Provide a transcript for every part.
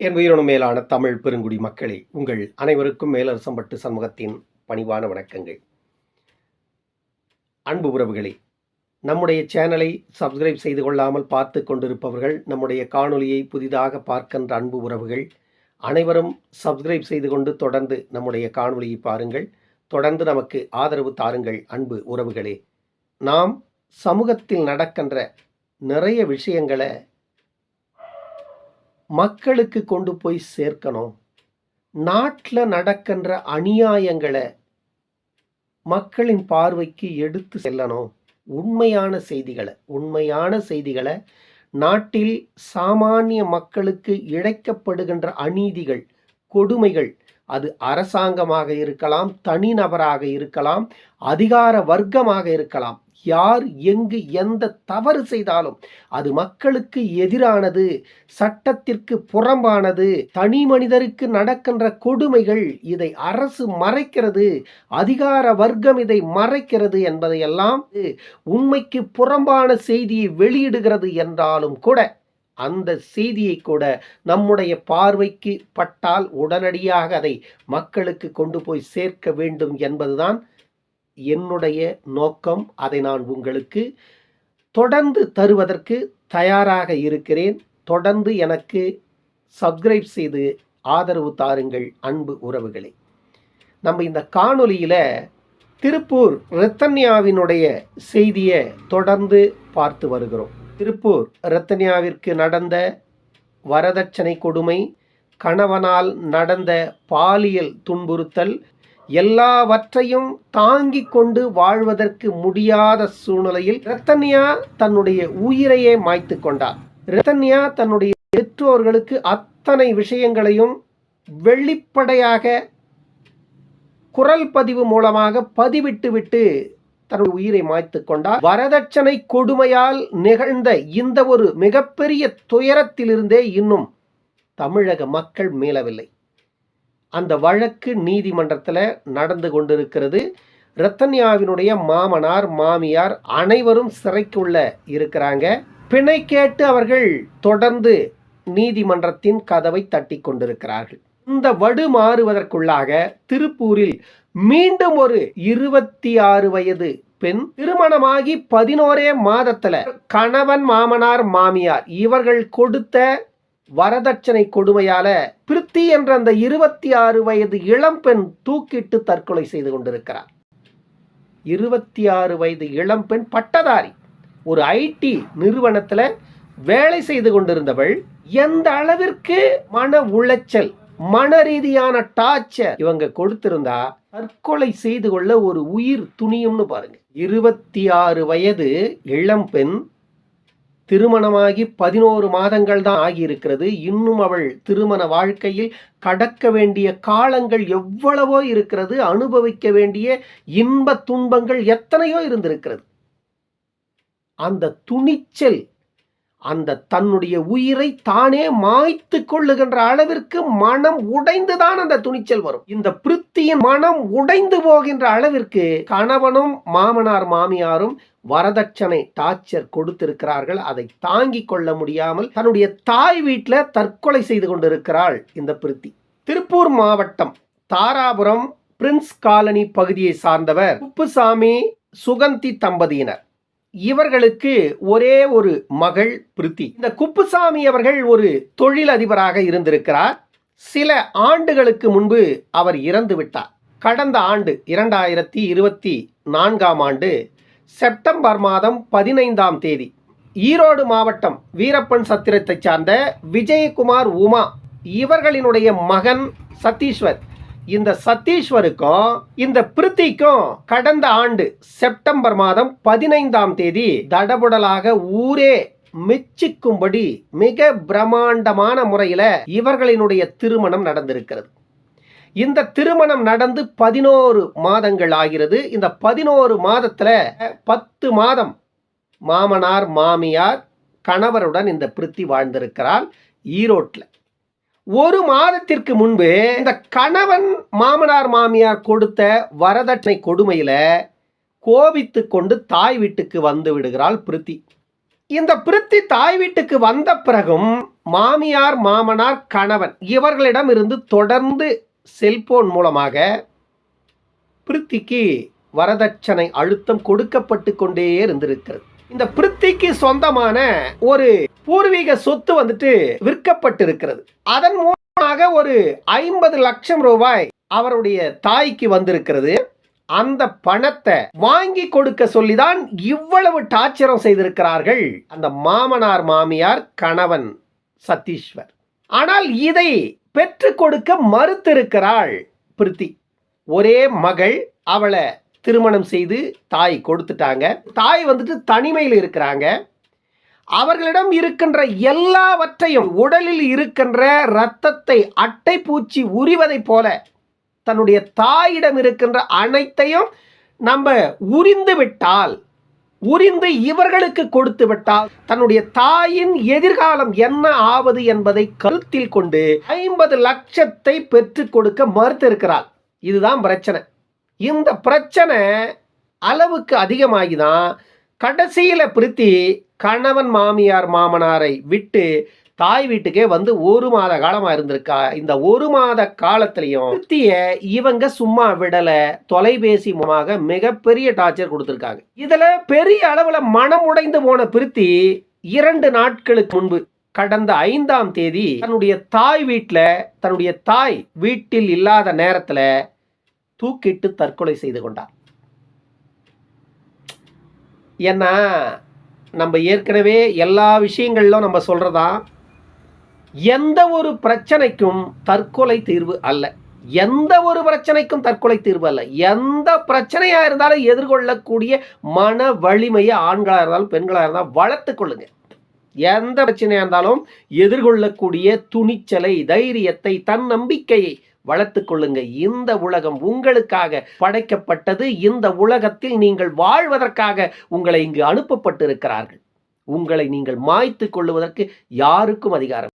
என் உயிரினும் மேலான தமிழ் பெருங்குடி மக்களே உங்கள் அனைவருக்கும் மேலரசம்பட்டு சமூகத்தின் பணிவான வணக்கங்கள். அன்பு உறவுகளே நம்முடைய சேனலை சப்ஸ்கிரைப் செய்து கொள்ளாமல் பார்த்து கொண்டிருப்பவர்கள் நம்முடைய காணொலியை புதிதாக பார்க்கின்ற அன்பு உறவுகள் அனைவரும் சப்ஸ்கிரைப் செய்து கொண்டு தொடர்ந்து நம்முடைய காணொலியை பாருங்கள். தொடர்ந்து நமக்கு ஆதரவு தாருங்கள் அன்பு உறவுகளே. நாம் சமூகத்தில் நடக்கின்ற நிறைய விஷயங்களை மக்களுக்கு கொண்டு போய் சேர்க்கணும். நாட்டில் நடக்கின்ற அநியாயங்களை மக்களின் பார்வைக்கு எடுத்து செல்லணும். உண்மையான செய்திகளை உண்மையான செய்திகளை. நாட்டில் சாமானிய மக்களுக்கு இழைக்கப்படுகின்ற அநீதிகள் கொடுமைகள் அது அரசாங்கமாக இருக்கலாம் தனிநபராக இருக்கலாம் அதிகார வர்க்கமாக இருக்கலாம். யார் எங்கு எந்த தவறு செய்தாலும் அது மக்களுக்கு எதிரானது சட்டத்திற்கு புறம்பானது தனி மனிதருக்கு நடக்கின்ற கொடுமைகள் இதை அரசு மறைக்கிறது அதிகார வர்க்கம் இதை மறைக்கிறது என்பதையெல்லாம் உண்மைக்கு புறம்பான செய்தியை வெளியிடுகிறது என்றாலும் கூட அந்த செய்தியை கூட நம்முடைய பார்வைக்கு பட்டால் உடனடியாக அதை மக்களுக்கு கொண்டு போய் சேர்க்க வேண்டும் என்பதுதான் என்னுடைய நோக்கம். அதை நான் உங்களுக்கு தொடர்ந்து தருவதற்கு தயாராக இருக்கிறேன். தொடர்ந்து எனக்கு சப்ஸ்கிரைப் செய்து ஆதரவு தாருங்கள் அன்பு உறவுகளே. நம்ம இந்த காணொலியில் திருப்பூர் ரத்தன்யாவினுடைய செய்தியை தொடர்ந்து பார்த்து வருகிறோம். திருப்பூர் ரத்தன்யாவிற்கு நடந்த வரதட்சணை கொடுமை கணவனால் நடந்த பாலியல் துன்புறுத்தல் எல்லாவற்றையும் தாங்கிக் கொண்டு வாழ்வதற்கு முடியாத சூழ்நிலையில் ரத்தன்யா தன்னுடைய உயிரையே மாய்த்து கொண்டார். ரத்தன்யா தன்னுடைய பெற்றோர்களுக்கு அத்தனை விஷயங்களையும் வெளிப்படையாக குரல் பதிவு மூலமாக பதிவிட்டு விட்டு தன்னுடைய உயிரை மாய்த்து கொண்டார். வரதட்சணை கொடுமையால் நிகழ்ந்த இந்த ஒரு மிகப்பெரிய துயரத்திலிருந்தே இன்னும் தமிழக மக்கள் மீளவில்லை. அந்த வழக்கு நீதிமன்றத்தில் நடந்து கொண்டிருக்கிறது. ரத்தன்யாவினுடைய மாமனார் மாமியார் அனைவரும் சிறைக்குள்ள இருக்கிறாங்க. பிணை கேட்டு அவர்கள் தொடர்ந்து நீதிமன்றத்தின் கதவை தட்டி கொண்டிருக்கிறார்கள். இந்த வடு மாறுவதற்குள்ளாக திருப்பூரில் மீண்டும் ஒரு இருபத்தி ஆறு வயது பெண் திருமணமாகி பதினோரே மாதத்துல கணவன் மாமனார் மாமியார் இவர்கள் கொடுத்த வரதட்சணை கொடுமையால பிருத்தி என்ற அந்த இருபத்தி ஆறு வயது இளம்பெண் தூக்கிட்டு தற்கொலை செய்து கொண்டிருக்கிறார். இருபத்தி ஆறு வயது இளம்பெண் பட்டதாரி ஒரு ஐடி நிறுவனத்துல வேலை செய்து கொண்டிருந்தவள் எந்த அளவிற்கு மன உளைச்சல் மன ரீதியான டார்ச்சர் இவங்க கொடுத்திருந்தா தற்கொலை செய்து கொள்ள ஒரு உயிர் துணியும்னு பாருங்க. இருபத்தி ஆறு வயது இளம்பெண் திருமணமாகி பதினோரு மாதங்கள் தான் ஆகியிருக்கிறது. இன்னும் அவள் திருமண வாழ்க்கையில் கடக்க வேண்டிய காலங்கள் எவ்வளவோ இருக்கிறது. அனுபவிக்க வேண்டிய இன்ப துன்பங்கள் எத்தனையோ இருந்திருக்கிறது. அந்த துணிச்சல் அந்த தன்னுடைய உயிரை தானே மாய்த்து கொள்ளுகின்ற அளவிற்கு மனம் உடைந்துதான் அந்த துணிச்சல் வரும். இந்த பிருத்தியின் மனம் உடைந்து போகின்ற அளவிற்கு கணவனும் மாமனார் மாமியாரும் வரதட்சணை டார்ச்சர் கொடுத்திருக்கிறார்கள். அதை தாங்கிக் கொள்ள முடியாமல் தன்னுடைய தாய் வீட்டில் தற்கொலை செய்து கொண்டிருக்கிறாள் இந்த பிருத்தி. திருப்பூர் மாவட்டம் தாராபுரம் பிரின்ஸ் காலனி பகுதியை சார்ந்தவர் குப்புசாமி சுகந்தி தம்பதியினர். இவர்களுக்கு ஒரே ஒரு மகள் பிருத்தி. இந்த குப்புசாமி அவர்கள் ஒரு தொழில் அதிபராக இருந்திருக்கிறார். சில ஆண்டுகளுக்கு முன்பு அவர் இறந்து விட்டார். கடந்த ஆண்டு இரண்டாயிரத்தி இருபத்தி நான்காம் ஆண்டு செப்டம்பர் மாதம் பதினைந்தாம் தேதி ஈரோடு மாவட்டம் வீரப்பன் சத்திரத்தை சார்ந்த விஜயகுமார் உமா இவர்களினுடைய மகன் சத்தீஸ்வர் இந்த சத்தீஸ்வருக்கும் இந்த பிருத்திக்கும் கடந்த ஆண்டு செப்டம்பர் மாதம் பதினைந்தாம் தேதி தடபுடலாக ஊரே மெச்சிக்கும்படி மிக பிரம்மாண்டமான முறையில் இவர்களினுடைய திருமணம் நடந்திருக்கிறது. இந்த திருமணம் நடந்து பதினோரு மாதங்கள் ஆகிறது. இந்த பதினோரு மாதத்தில் பத்து மாதம் மாமனார் மாமியார் கணவருடன் இந்த பிருத்தி வாழ்ந்திருக்கிறாள் ஈரோட்டில். ஒரு மாதத்திற்கு முன்பு இந்த கணவன் மாமனார் மாமியார் கொடுத்த வரதட்சணை கொடுமையில கோபித்து கொண்டு தாய் வீட்டுக்கு வந்து விடுகிறாள் பிருத்தி. இந்த பிருத்தி தாய் வீட்டுக்கு வந்த பிறகும் மாமியார் மாமனார் கணவன் இவர்களிடம் இருந்து தொடர்ந்து செல்போன் மூலமாக பிரித்திக்கு வரதட்சணை அழுத்தம் கொடுக்கப்பட்டு கொண்டே இருந்திருக்கிறது. இந்த பிரித்திக்கு சொந்தமான ஒரு பூர்வீக சொத்து வந்துட்டு விற்கப்பட்டிருக்கிறது. அதன் மூலமாக ஒரு ஐம்பது லட்சம் ரூபாய் அவருடைய தாய்க்கு வந்திருக்கிறது. அந்த பணத்தை வாங்கி கொடுக்க சொல்லிதான் இவ்வளவு டார்ச்சரம் செய்திருக்கிறார்கள். அந்த மாமனார் மாமியார் கணவன் சத்தீஸ்வர். ஆனால் இதை பெற்றுக் கொடுக்க மறுத்திருக்கிறாள் பிரித்தி. ஒரே மகள் அவளை திருமணம் செய்து தாய் கொடுத்துட்டாங்க. தாய் வந்துட்டு தனிமையில் இருக்கிறாங்க. அவர்களிடம் இருக்கின்ற எல்லாவற்றையும் உடலில் இருக்கின்ற இரத்தத்தை அட்டை பூச்சி உரிவதைப் போல தன்னுடைய தாயிடம் இருக்கின்ற அனைத்தையும் நம்ம உரிந்து விட்டால் உரிந்து இவர்களுக்கு கொடுத்து விட்டால் தன்னுடைய தாயின் எதிர்காலம் என்ன ஆவது என்பதை கருத்தில் கொண்டு ஐம்பது லட்சத்தை பெற்றுக் கொடுக்க மறுத்திருக்கிறாள். இதுதான் பிரச்சனை. இந்த பிரச்சனை அளவுக்கு அதிகமாகி தான் கடைசியில் பிரித்தி கணவன் மாமியார் மாமனாரை விட்டு தாய் வீட்டுக்கே வந்து ஒரு மாத காலமாக இருந்திருக்கா. இந்த ஒரு மாத காலத்திலையும் பிரித்திய இவங்க சும்மா விடலை. தொலைபேசி மூலமாக மிகப்பெரிய டார்ச்சர் கொடுத்துருக்காங்க. இதில் பெரிய அளவில் மனம் உடைந்து போன பிரித்தி இரண்டு நாட்களுக்கு முன்பு கடந்த ஐந்தாம் தேதி தன்னுடைய தாய் வீட்டில் தன்னுடைய தாய் வீட்டில் இல்லாத நேரத்தில் தூக்கிட்டு தற்கொலை செய்து கொண்டார் ஏன்னா நம்ம ஏற்கனவே எல்லா விஷயங்களிலும் நம்ம சொல்கிறதா எந்த ஒரு பிரச்சனைக்கும் தற்கொலை தீர்வு அல்ல. எந்த ஒரு பிரச்சனைக்கும் தற்கொலை தீர்வு அல்ல. எந்த பிரச்சனையா இருந்தாலும் எதிர்கொள்ளக்கூடிய மன வலிமையை ஆண்களாக இருந்தாலும் பெண்களாக இருந்தாலும் வளர்த்து கொள்ளுங்க. எந்த பிரச்சனையாக இருந்தாலும் எதிர்கொள்ளக்கூடிய துணிச்சலை தைரியத்தை தன்னம்பிக்கையை வளர்த்து கொள்ளுங்க. இந்த உலகம் உங்களுக்காக படைக்கப்பட்டது. இந்த உலகத்தில் நீங்கள் வாழ்வதற்காக உங்களை இங்கு அனுப்பப்பட்டிருக்கிறார்கள். உங்களை நீங்கள் மாய்த்து கொள்ளுவதற்கு யாருக்கும் அதிகாரம்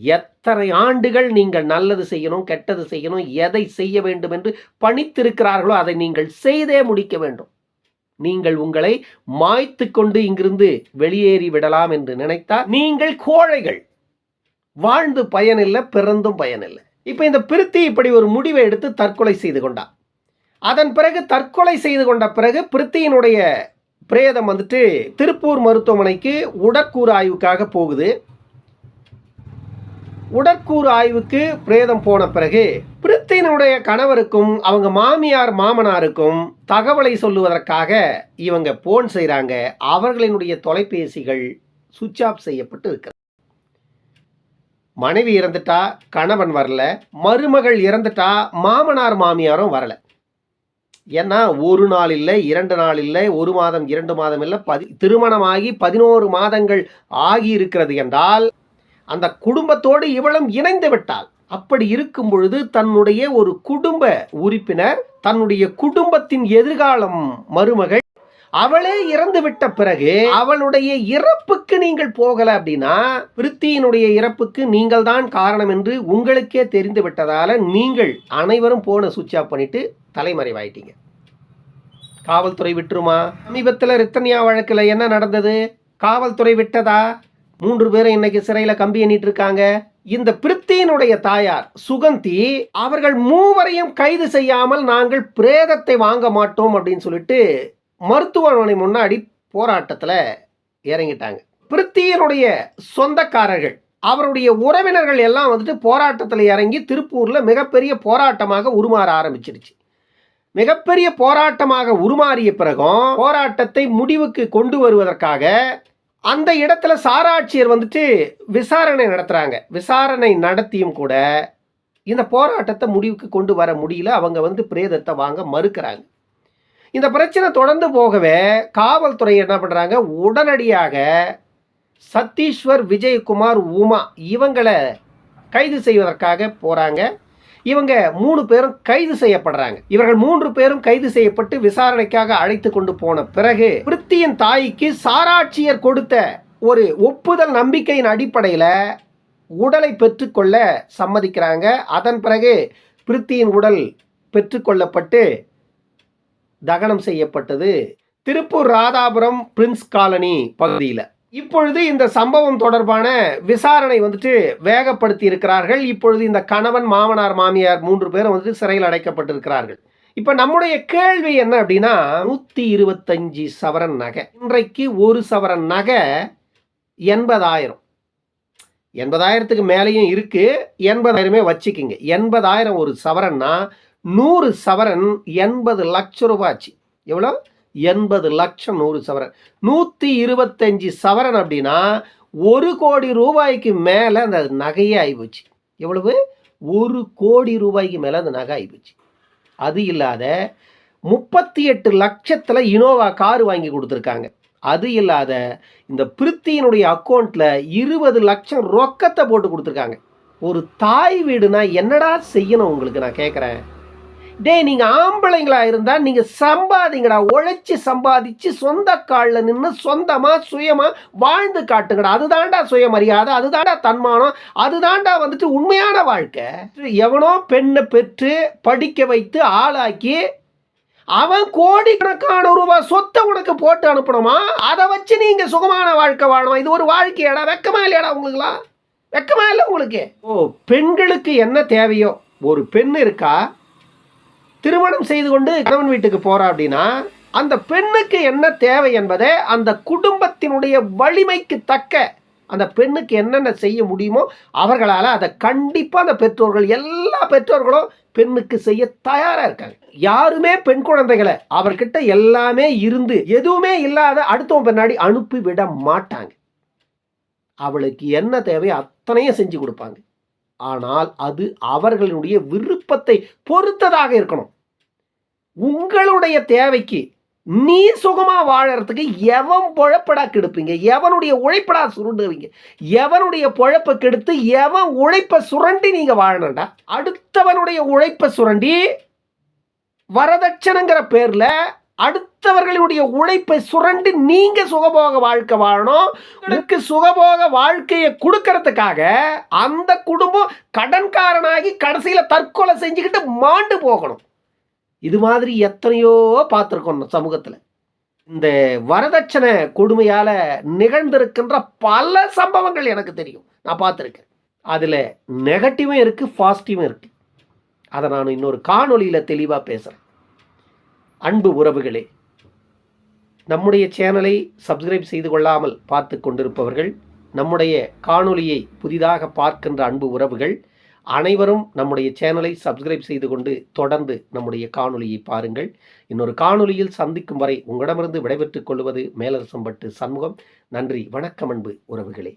எத்தனை ஆண்டுகள் நீங்கள் நல்லது செய்யணும் கெட்டது செய்யணும் எதை செய்ய வேண்டும் என்று பணித்திருக்கிறார்களோ அதை நீங்கள் செய்தே முடிக்க வேண்டும். நீங்கள் உங்களை மாய்த்து கொண்டு இங்கிருந்து வெளியேறி விடலாம் என்று நினைத்தால் நீங்கள் கோழைகள். வாழ்ந்து பயனில்லை பிறந்தும் பயனில்லை. இப்போ இந்த பிரித்தி இப்படி ஒரு முடிவை எடுத்து தற்கொலை செய்து கொண்டார் அதன் பிறகு தற்கொலை செய்து கொண்ட பிறகு பிரித்தியினுடைய பிரேதம் வந்துட்டு திருப்பூர் மருத்துவமனைக்கு உடற்கூறு ஆய்வுக்காக போகுது. உடற்கூறு ஆய்வுக்கு பிரேதம் போன பிறகு பிரித்தினுடைய கணவருக்கும் அவங்க மாமியார் மாமனாருக்கும் தகவலை சொல்லுவதற்காக இவங்க போன் செய்கிறாங்க அவர்களினுடைய தொலைபேசிகள் சுவிட்ச் ஆஃப் செய்யப்பட்டு இருக்கிறது. மனைவி இறந்துட்டா கணவன் வரல மருமகள் இறந்துட்டா மாமனார் மாமியாரும் வரல. ஏன்னா ஒரு நாள் இல்லை இரண்டு நாள் இல்லை ஒரு மாதம் இரண்டு மாதம் இல்லை பதி திருமணமாகி பதினோரு மாதங்கள் ஆகி இருக்கிறது என்றால் அந்த குடும்பத்தோடு இவளும் இணைந்து விட்டாள். அப்படி இருக்கும் பொழுது தன்னுடைய ஒரு குடும்ப உறுப்பினர் தன்னுடைய குடும்பத்தின் எதிர்காலம் மருமகள் அவளே இறந்து விட்ட பிறகு அவளுடைய இறப்புக்கு நீங்கள் போகல அப்படின்னா பிரித்தியினுடைய இறப்புக்கு நீங்கள் தான் காரணம் என்று உங்களுக்கே தெரிந்து விட்டதால நீங்கள் அனைவரும் போன சுவிட்ச் ஆஃப் பண்ணிட்டு தலைமறைவாயிட்டீங்க. காவல்துறை விட்டுருமா? சமீபத்தில் ரித்தன்யா வழக்கில் என்ன நடந்தது? காவல்துறை விட்டதா? மூன்று பேரும் இன்னைக்கு சிறையில் கம்பி எண்ணிட்டு இருக்காங்க. இந்த பிரித்தியினுடைய தாயார் சுகந்தி அவர்கள் மூவரையும் கைது செய்யாமல் நாங்கள் பிரேதத்தை வாங்க மாட்டோம் அப்படின்னு சொல்லிட்டு மருத்துவமனை முன்னாடி போராட்டத்தில் இறங்கிட்டாங்க. பிரித்தியினுடைய சொந்தக்காரர்கள் அவருடைய உறவினர்கள் எல்லாம் வந்துட்டு போராட்டத்தில் இறங்கி திருப்பூரில் மிகப்பெரிய போராட்டமாக உருமாற ஆரம்பிச்சிருச்சு. மிகப்பெரிய போராட்டமாக உருமாறிய பிறகும் போராட்டத்தை முடிவுக்கு கொண்டு வருவதற்காக அந்த இடத்துல சாராட்சியர் வந்துட்டு விசாரணை நடத்துகிறாங்க விசாரணை நடத்தியும் கூட இந்த போராட்டத்தை முடிவுக்கு கொண்டு வர முடியல. அவங்க வந்து பிரேதத்தை வாங்க மறுக்கிறாங்க. இந்த பிரச்சனை தொடர்ந்து போகவே காவல்துறை என்ன பண்ணுறாங்க உடனடியாக சத்தீஸ்வர் விஜயகுமார் உமா இவங்களை கைது செய்வதற்காக போகிறாங்க இவங்க மூணு பேரும் கைது செய்யப்படுறாங்க. இவர்கள் மூன்று பேரும் கைது செய்யப்பட்டு விசாரணைக்காக அழைத்து கொண்டு போன பிறகு பிரித்தியின் தாய்க்கு சாராட்சியர் கொடுத்த ஒரு ஒப்புதல் நம்பிக்கையின் அடிப்படையில் உடலை பெற்றுக்கொள்ள சம்மதிக்கிறாங்க. அதன் பிறகு பிரித்தியின் உடல் பெற்றுக்கொள்ளப்பட்டு தகனம் செய்யப்பட்டது திருப்பூர் ராதாபுரம் பிரின்ஸ் காலனி பகுதியில். இப்பொழுது இந்த சம்பவம் தொடர்பான விசாரணை வந்துட்டு வேகப்படுத்தி இருக்கிறார்கள். இப்பொழுது இந்த கணவன் மாமனார் மாமியார் மூன்று பேரும் வந்துட்டு சிறையில் அடைக்கப்பட்டிருக்கிறார்கள். இப்போ நம்முடைய கேள்வி என்ன அப்படின்னா நூற்றி இருபத்தஞ்சு சவரன் நகை. இன்றைக்கு ஒரு சவரன் நகை எண்பதாயிரம். எண்பதாயிரத்துக்கு மேலேயும் இருக்குது எண்பதாயிரமே வச்சுக்கிங்க. எண்பதாயிரம் ஒரு சவரன்னா நூறு சவரன் எண்பது லட்சம் ரூபாய்ச்சு. எவ்வளோ? எண்பது லட்சம் நூறு சவரன். நூற்றி இருபத்தஞ்சி சவரன் அப்படின்னா ஒரு கோடி ரூபாய்க்கு மேலே அந்த நகையே ஆகிப்போச்சு எவ்வளவு? ஒரு கோடி ரூபாய்க்கு மேலே அந்த நகை ஆகிப்போச்சு அது இல்லாத முப்பத்தி எட்டு லட்சத்தில் இனோவா கார் வாங்கி கொடுத்துருக்காங்க. அது இல்லாத இந்த பிரித்தியினுடைய அக்கௌண்ட்டில் இருபது லட்சம் ரொக்கத்தை போட்டு கொடுத்துருக்காங்க. ஒரு தாய் வீடுனா என்னடா செய்யணும் உங்களுக்கு நான் கேட்குறேன் டேய் நீங்கள் ஆம்பளைங்களா இருந்தால் நீங்கள் சம்பாதிங்கடா. உழைச்சி சம்பாதிச்சு சொந்த காலில் நின்று சொந்தமாக சுயமாக வாழ்ந்து காட்டுங்கடா. அதுதான்டா சுயமரியாதை அதுதான்டா தன்மானம் அதுதான்டா வந்துட்டு உண்மையான வாழ்க்கை. எவனோ பெண்ணை பெற்று படிக்க வைத்து ஆளாக்கி அவன் கோடிக்கணக்கான ரூபாய் சொத்தை உனக்கு போட்டு அனுப்பணுமா? அதை வச்சு நீங்கள் சுகமான வாழ்க்கை வாழணும்? இது ஒரு வாழ்க்கையாடா. வெக்கமா இல்லையாடா உங்களுக்குலாம்? வெக்கமா இல்லை உங்களுக்கு? ஓ பெண்களுக்கு என்ன தேவையோ? ஒரு பெண் இருக்கா? திருமணம் செய்து கொண்டு கணவன் வீட்டுக்கு போறா அப்படின்னா அந்த பெண்ணுக்கு என்ன தேவை என்பதை அந்த குடும்பத்தினுடைய வலிமைக்கு தக்க அந்த பெண்ணுக்கு என்னென்ன செய்ய முடியுமோ அவர்களால் அதை கண்டிப்பாக அந்த பெற்றோர்கள் எல்லா பெற்றோர்களும் பெண்ணுக்கு செய்ய தயாராக இருக்காங்க. யாருமே பெண் குழந்தைகளை அவர்கிட்ட எல்லாமே இருந்து எதுவுமே இல்லாத அடுத்தவன் பின்னாடி அனுப்பி விட மாட்டாங்க. அவளுக்கு என்ன தேவையோ அத்தனையும் செஞ்சு கொடுப்பாங்க. ஆனால் அது அவர்களுடைய விருப்பத்தை பொறுத்ததாக இருக்கணும். உங்களுடைய தேவைக்கு நீ சுகமாக வாழறதுக்கு எவன் பொழப்படா கெடுப்பீங்க? எவனுடைய உழைப்படா சுருண்டுவீங்க எவனுடைய பொழப்பை கெடுத்து எவன் உழைப்பை சுரண்டி நீங்கள் வாழணும்டா அடுத்தவனுடைய உழைப்பை சுரண்டி வரதட்சணைங்கிற பேர்ல அடுத்தவர்களுடைய உழைப்பை சுரண்டி நீங்க சுகபோக வாழ்க்கை வாழணும். உங்களுக்கு சுகபோக வாழ்க்கையை கொடுக்கறதுக்காக அந்த குடும்பம் கடன்காரனாகி கடைசியில் தற்கொலை செஞ்சுக்கிட்டு மாண்டு போகணும். இது மாதிரி எத்தனையோ பார்த்துருக்கோம் சமூகத்தில். இந்த வரதட்சணை கொடுமையால் நிகழ்ந்திருக்கின்ற பல சம்பவங்கள் எனக்கு தெரியும். நான் பார்த்துருக்கேன். அதில் நெகட்டிவும் இருக்குது பாசிட்டிவும் இருக்குது அதை நான் இன்னொரு காணொலியில் தெளிவாக பேசுகிறேன் அன்பு உறவுகளே நம்முடைய சேனலை சப்ஸ்கிரைப் செய்து கொள்ளாமல் பார்த்து கொண்டிருப்பவர்கள் நம்முடைய காணொலியை புதிதாக பார்க்கின்ற அன்பு உறவுகள் அனைவரும் நம்முடைய சேனலை சப்ஸ்கிரைப் செய்து கொண்டு தொடர்ந்து நம்முடைய காணொலியை பாருங்கள். இன்னொரு காணொலியில் சந்திக்கும் வரை உங்களிடமிருந்து விடைபெற்றுக் கொள்வது மேலரசம்பட்டு சண்முகம். நன்றி வணக்கம் அன்பு உறவுகளே.